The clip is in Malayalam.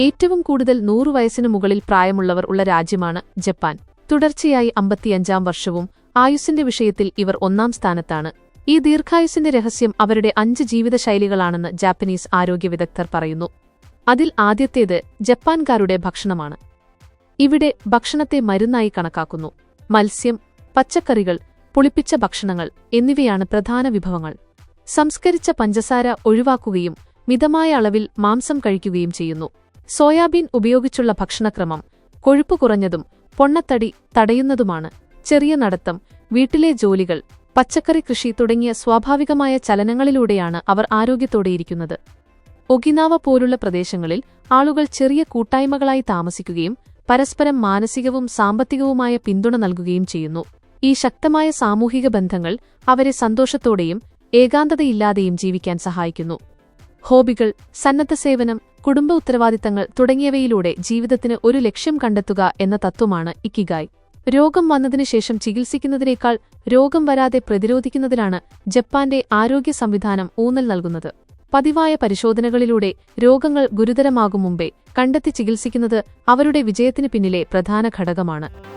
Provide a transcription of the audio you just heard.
ഏറ്റവും കൂടുതൽ നൂറു വയസ്സിനു മുകളിൽ പ്രായമുള്ളവർ ഉള്ള രാജ്യമാണ് ജപ്പാൻ. തുടർച്ചയായി അമ്പത്തിയഞ്ചാം വർഷവും ആയുസ്സിന്റെ വിഷയത്തിൽ ഇവർ ഒന്നാം സ്ഥാനത്താണ്. ഈ ദീർഘായുസിന്റെ രഹസ്യം അവരുടെ അഞ്ച് ജീവിതശൈലികളാണെന്ന് ജാപ്പനീസ് ആരോഗ്യ വിദഗ്ധർ പറയുന്നു. അതിൽ ആദ്യത്തേത് ജപ്പാൻകാരുടെ ഭക്ഷണമാണ്. ഇവിടെ ഭക്ഷണത്തെ മരുന്നായി കണക്കാക്കുന്നു. മത്സ്യം പച്ചക്കറികൾ പുളിപ്പിച്ച ഭക്ഷണങ്ങൾ എന്നിവയാണ് പ്രധാന വിഭവങ്ങൾ. സംസ്കരിച്ച പഞ്ചസാര ഒഴിവാക്കുകയും മിതമായ അളവിൽ മാംസം കഴിക്കുകയും ചെയ്യുന്നു. സോയാബീൻ ഉപയോഗിച്ചുള്ള ഭക്ഷണക്രമം കൊഴുപ്പ് കുറഞ്ഞതും പൊണ്ണത്തടി തടയുന്നതുമാണ്. ചെറിയ നടത്തം വീട്ടിലെ ജോലികൾ പച്ചക്കറി കൃഷി തുടങ്ങിയ സ്വാഭാവികമായ ചലനങ്ങളിലൂടെയാണ് അവർ ആരോഗ്യത്തോടെയിരിക്കുന്നത് ഒഗിനാവ പോലുള്ള പ്രദേശങ്ങളിൽ ആളുകൾ ചെറിയ കൂട്ടായ്മകളായി താമസിക്കുകയും പരസ്പരം മാനസികവും സാമ്പത്തികവുമായ പിന്തുണ നൽകുകയും ചെയ്യുന്നു. ഈ ശക്തമായ സാമൂഹിക ബന്ധങ്ങൾ അവരെ സന്തോഷത്തോടെയും ഏകാന്തതയില്ലാതെയും ജീവിക്കാൻ സഹായിക്കുന്നു. ഹോബികൾ സന്നദ്ധ സേവനം കുടുംബ ഉത്തരവാദിത്തങ്ങൾ തുടങ്ങിയവയിലൂടെ ജീവിതത്തിന് ഒരു ലക്ഷ്യം കണ്ടെത്തുക എന്ന തത്വമാണ് ഇക്കിഗായ്. രോഗം വന്നതിനു ശേഷം ചികിത്സിക്കുന്നതിനേക്കാൾ രോഗം വരാതെ പ്രതിരോധിക്കുന്നതിലാണ് ജപ്പാന്റെ ആരോഗ്യ സംവിധാനം ഊന്നൽ നൽകുന്നത്. പതിവായ പരിശോധനകളിലൂടെ രോഗങ്ങൾ ഗുരുതരമാകും മുമ്പേ കണ്ടെത്തി ചികിത്സിക്കുന്നത് അവരുടെ വിജയത്തിന് പിന്നിലെ പ്രധാന ഘടകമാണ്.